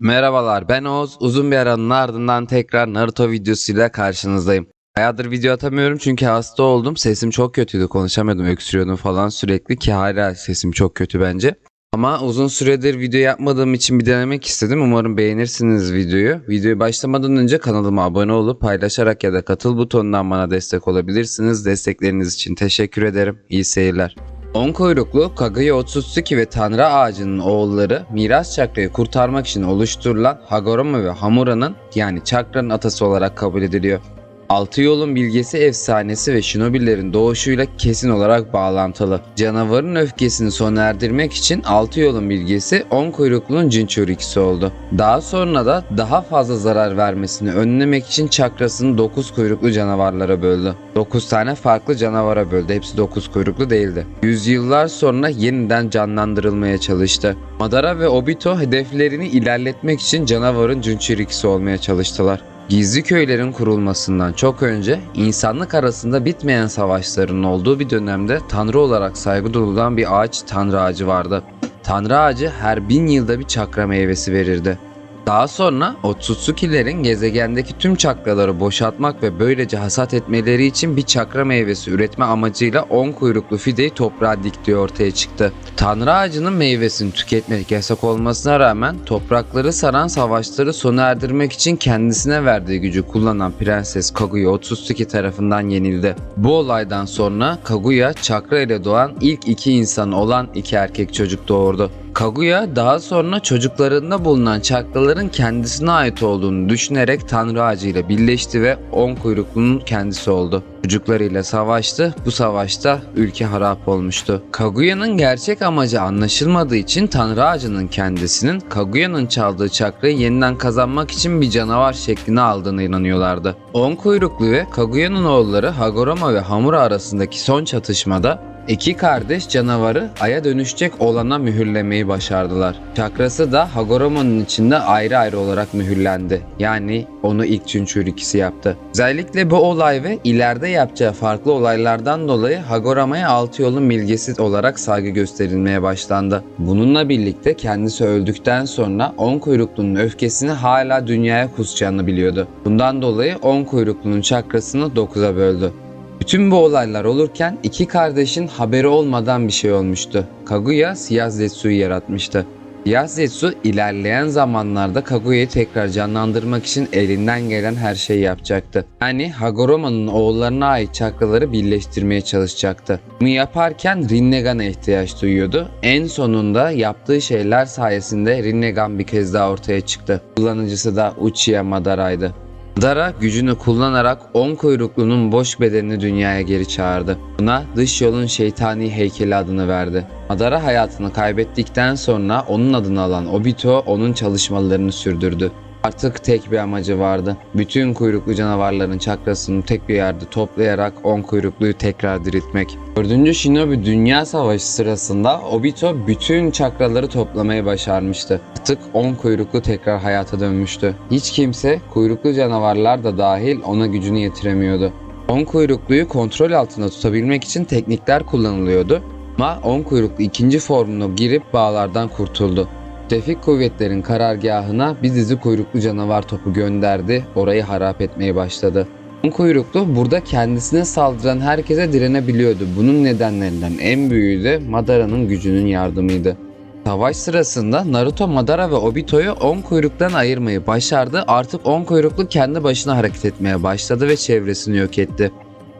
Merhabalar ben Oğuz. Uzun bir aranın ardından tekrar Naruto videosuyla karşınızdayım. Bayağıdır video atamıyorum çünkü hasta oldum. Sesim çok kötüydü. Konuşamıyordum, öksürüyordum falan sürekli ki hala sesim çok kötü bence. Ama uzun süredir video yapmadığım için bir denemek istedim. Umarım beğenirsiniz videoyu. Videoyu başlamadan önce kanalıma abone olup paylaşarak ya da katıl butonundan bana destek olabilirsiniz. Destekleriniz için teşekkür ederim. İyi seyirler. On kuyruklu Kaguya Otsutsuki ve Tanrı Ağacı'nın oğulları miras çakrayı kurtarmak için oluşturulan Hagoromo ve Hamura'nın yani çakranın atası olarak kabul ediliyor. Altı yolun bilgesi efsanesi ve shinobilerin doğuşuyla kesin olarak bağlantılı. Canavarın öfkesini sona erdirmek için altı yolun bilgesi on kuyruklunun Jinchurikisi oldu. Daha sonra da daha fazla zarar vermesini önlemek için çakrasını 9 kuyruklu canavarlara böldü. 9 tane farklı canavara böldü. Hepsi 9 kuyruklu değildi. Yüzyıllar sonra yeniden canlandırılmaya çalıştı. Madara ve Obito hedeflerini ilerletmek için canavarın Jinchurikisi olmaya çalıştılar. Gizli köylerin kurulmasından çok önce insanlık arasında bitmeyen savaşların olduğu bir dönemde tanrı olarak saygı duyulan bir ağaç tanrı ağacı vardı. Tanrı ağacı her bin yılda bir çakra meyvesi verirdi. Daha sonra Otsutsukilerin gezegendeki tüm çakraları boşaltmak ve böylece hasat etmeleri için bir çakra meyvesi üretme amacıyla 10 kuyruklu fideyi toprağa diktiği ortaya çıktı. Tanrı ağacının meyvesini tüketmek yasak olmasına rağmen toprakları saran savaşları sona erdirmek için kendisine verdiği gücü kullanan Prenses Kaguya Otsutsuki tarafından yenildi. Bu olaydan sonra Kaguya çakra ile doğan ilk iki insan olan iki erkek çocuk doğurdu. Kaguya daha sonra çocuklarında bulunan çakraların kendisine ait olduğunu düşünerek Tanrı Ağacı ile birleşti ve on kuyruklunun kendisi oldu. Çocuklarıyla savaştı. Bu savaşta ülke harap olmuştu. Kaguya'nın gerçek amacı anlaşılmadığı için Tanrı Ağacı'nın kendisinin Kaguya'nın çaldığı çakrayı yeniden kazanmak için bir canavar şeklini aldığına inanıyorlardı. On kuyruklu ve Kaguya'nın oğulları Hagoromo ve Hamura arasındaki son çatışmada İki kardeş canavarı aya dönüşecek olana mühürlemeyi başardılar. Çakrası da Hagoromo'nun içinde ayrı ayrı olarak mühürlendi. Yani onu ilk Jinchurikisi yaptı. Özellikle bu olay ve ileride yapacağı farklı olaylardan dolayı Hagoromo'ya altı yolun bilgesi olarak saygı gösterilmeye başlandı. Bununla birlikte kendisi öldükten sonra on kuyruklunun öfkesini hala dünyaya kusacağını biliyordu. Bundan dolayı on kuyruklunun çakrasını 9'a böldü. Bütün bu olaylar olurken iki kardeşin haberi olmadan bir şey olmuştu. Kaguya Siyah Zetsu'yu yaratmıştı. Siyah Zetsu ilerleyen zamanlarda Kaguya'yı tekrar canlandırmak için elinden gelen her şeyi yapacaktı. Yani Hagoromo'nun oğullarına ait çakraları birleştirmeye çalışacaktı. Bunu yaparken Rinnegan'a ihtiyaç duyuyordu. En sonunda yaptığı şeyler sayesinde Rinnegan bir kez daha ortaya çıktı. Kullanıcısı da Uchiha Madara'ydı. Dara gücünü kullanarak on kuyruklunun boş bedenini dünyaya geri çağırdı. Buna dış yolun şeytani heykeli adını verdi. Madara hayatını kaybettikten sonra onun adını alan Obito onun çalışmalarını sürdürdü. Artık tek bir amacı vardı. Bütün kuyruklu canavarların çakrasını tek bir yerde toplayarak on kuyrukluyu tekrar diriltmek. 4. Shinobi Dünya Savaşı sırasında Obito bütün çakraları toplamayı başarmıştı. Artık 10 kuyruklu tekrar hayata dönmüştü. Hiç kimse kuyruklu canavarlar da dahil ona gücünü yetiremiyordu. 10 kuyrukluyu kontrol altında tutabilmek için teknikler kullanılıyordu. Ama 10 kuyruklu ikinci formunu girip bağlardan kurtuldu. Tevfik kuvvetlerin karargahına bir dizi kuyruklu canavar topu gönderdi, orayı harap etmeye başladı. On kuyruklu burada kendisine saldıran herkese direnebiliyordu. Bunun nedenlerinden en büyüğü de Madara'nın gücünün yardımıydı. Savaş sırasında Naruto, Madara ve Obito'yu 10 kuyruktan ayırmayı başardı. Artık 10 kuyruklu kendi başına hareket etmeye başladı ve çevresini yok etti.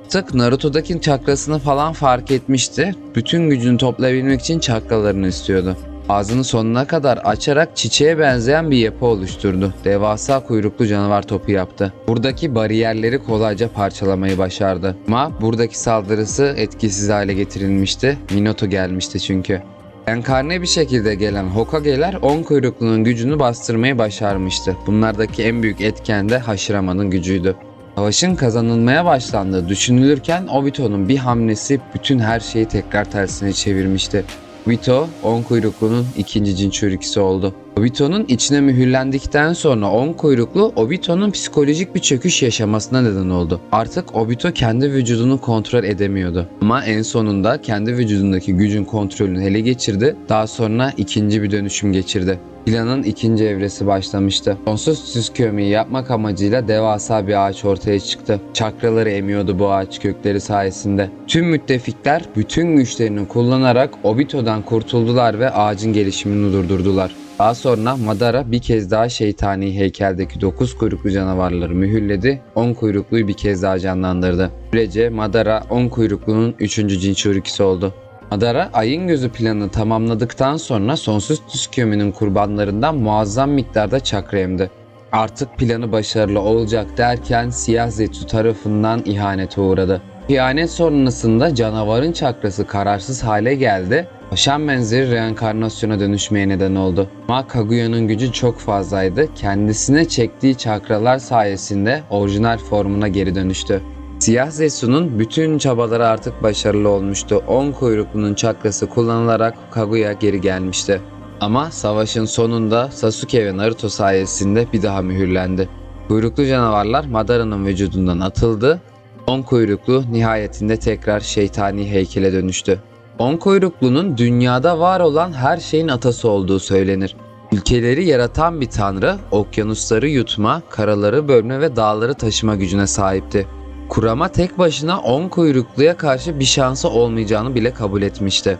Artık Naruto'daki çakrasını falan fark etmişti. Bütün gücünü toplayabilmek için çakralarını istiyordu. Ağzını sonuna kadar açarak çiçeğe benzeyen bir yapı oluşturdu. Devasa kuyruklu canavar topu yaptı. Buradaki bariyerleri kolayca parçalamayı başardı. Ama buradaki saldırısı etkisiz hale getirilmişti. Minato gelmişti çünkü. Enkarne bir şekilde gelen Hokage'ler 10 kuyruklunun gücünü bastırmayı başarmıştı. Bunlardaki en büyük etken de Hashirama'nın gücüydü. Savaşın kazanılmaya başlandığı düşünülürken Obito'nun bir hamlesi bütün her şeyi tekrar tersine çevirmişti. Obito, on kuyruklunun ikinci Jinchurikisi oldu. Obito'nun içine mühürlendikten sonra 10 kuyruklu Obito'nun psikolojik bir çöküş yaşamasına neden oldu. Artık Obito kendi vücudunu kontrol edemiyordu. Ama en sonunda kendi vücudundaki gücün kontrolünü ele geçirdi. Daha sonra ikinci bir dönüşüm geçirdi. Planın ikinci evresi başlamıştı. Sonsuz süsküyomiyi yapmak amacıyla devasa bir ağaç ortaya çıktı. Çakraları emiyordu bu ağaç kökleri sayesinde. Tüm müttefikler bütün güçlerini kullanarak Obito'dan kurtuldular ve ağacın gelişimini durdurdular. Daha sonra Madara bir kez daha şeytani heykeldeki 9 kuyruklu canavarları mühürledi, 10 kuyrukluyu bir kez daha canlandırdı. Böylece Madara 10 kuyruklunun 3. Jinchurikisi oldu. Madara ayın gözü planını tamamladıktan sonra sonsuz tüskümünün kurbanlarından muazzam miktarda çakra emdi. Artık planı başarılı olacak derken Siyah Zetsu tarafından ihanete uğradı. İhanet sonrasında canavarın çakrası kararsız hale geldi. Paşam benzeri reenkarnasyona dönüşmeye neden oldu. Ama Kaguya'nın gücü çok fazlaydı. Kendisine çektiği çakralar sayesinde orijinal formuna geri dönüştü. Siyah Zetsu'nun bütün çabaları artık başarılı olmuştu. 10 kuyruklunun çakrası kullanılarak Kaguya geri gelmişti. Ama savaşın sonunda Sasuke ve Naruto sayesinde bir daha mühürlendi. Kuyruklu canavarlar Madara'nın vücudundan atıldı. 10 kuyruklu nihayetinde tekrar şeytani heykele dönüştü. 10 kuyruklunun dünyada var olan her şeyin atası olduğu söylenir. Ülkeleri yaratan bir tanrı, okyanusları yutma, karaları bölme ve dağları taşıma gücüne sahipti. Kurama tek başına 10 kuyrukluya karşı bir şansı olmayacağını bile kabul etmişti.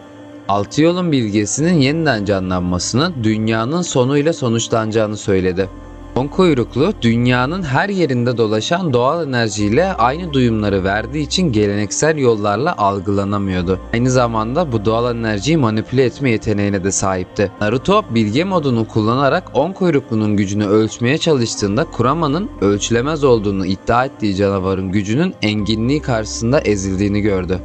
Altı yolun bilgesinin yeniden canlanmasını dünyanın sonuyla sonuçlanacağını söyledi. On kuyruklu dünyanın her yerinde dolaşan doğal enerjiyle aynı duyumları verdiği için geleneksel yollarla algılanamıyordu. Aynı zamanda bu doğal enerjiyi manipüle etme yeteneğine de sahipti. Naruto bilge modunu kullanarak on kuyruklunun gücünü ölçmeye çalıştığında Kurama'nın ölçülemez olduğunu iddia ettiği canavarın gücünün enginliği karşısında ezildiğini gördü.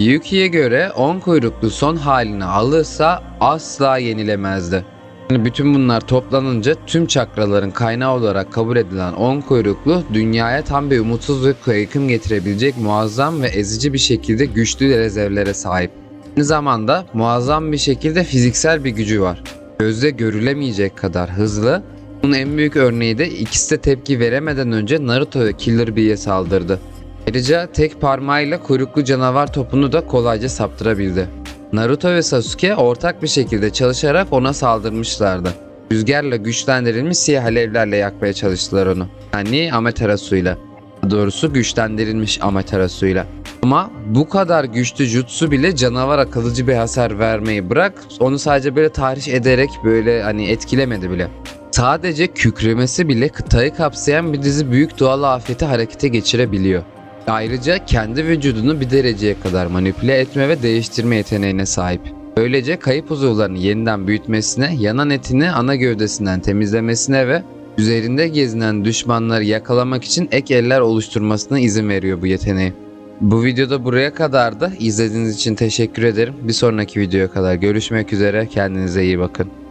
Yuki'ye göre 10 kuyruklu son halini alırsa asla yenilemezdi. Yani bütün bunlar toplanınca tüm çakraların kaynağı olarak kabul edilen 10 kuyruklu dünyaya tam bir umutsuzluk ve yıkım getirebilecek muazzam ve ezici bir şekilde güçlü rezervlere sahip. Aynı zamanda muazzam bir şekilde fiziksel bir gücü var. Gözle görülemeyecek kadar hızlı. Bunun en büyük örneği de ikisi de tepki veremeden önce Naruto ve Killer Bee'ye saldırdı. Ayrıca tek parmağıyla kuyruklu canavar topunu da kolayca saptırabildi. Naruto ve Sasuke ortak bir şekilde çalışarak ona saldırmışlardı. Rüzgarla güçlendirilmiş siyah alevlerle yakmaya çalıştılar onu. Yani Amaterasu'yla. Doğrusu güçlendirilmiş Amaterasu'yla. Ama bu kadar güçlü jutsu bile canavara kalıcı bir hasar vermeyi bırak onu sadece böyle tahriş ederek böyle hani etkilemedi bile. Sadece kükremesi bile kıtayı kapsayan bir dizi büyük doğal afeti harekete geçirebiliyor. Ayrıca kendi vücudunu bir dereceye kadar manipüle etme ve değiştirme yeteneğine sahip. Böylece kayıp uzuvlarını yeniden büyütmesine, yanan etini ana gövdesinden temizlemesine ve üzerinde gezinen düşmanları yakalamak için ek eller oluşturmasına izin veriyor bu yeteneği. Bu videoda buraya kadar da izlediğiniz için teşekkür ederim. Bir sonraki videoya kadar görüşmek üzere. Kendinize iyi bakın.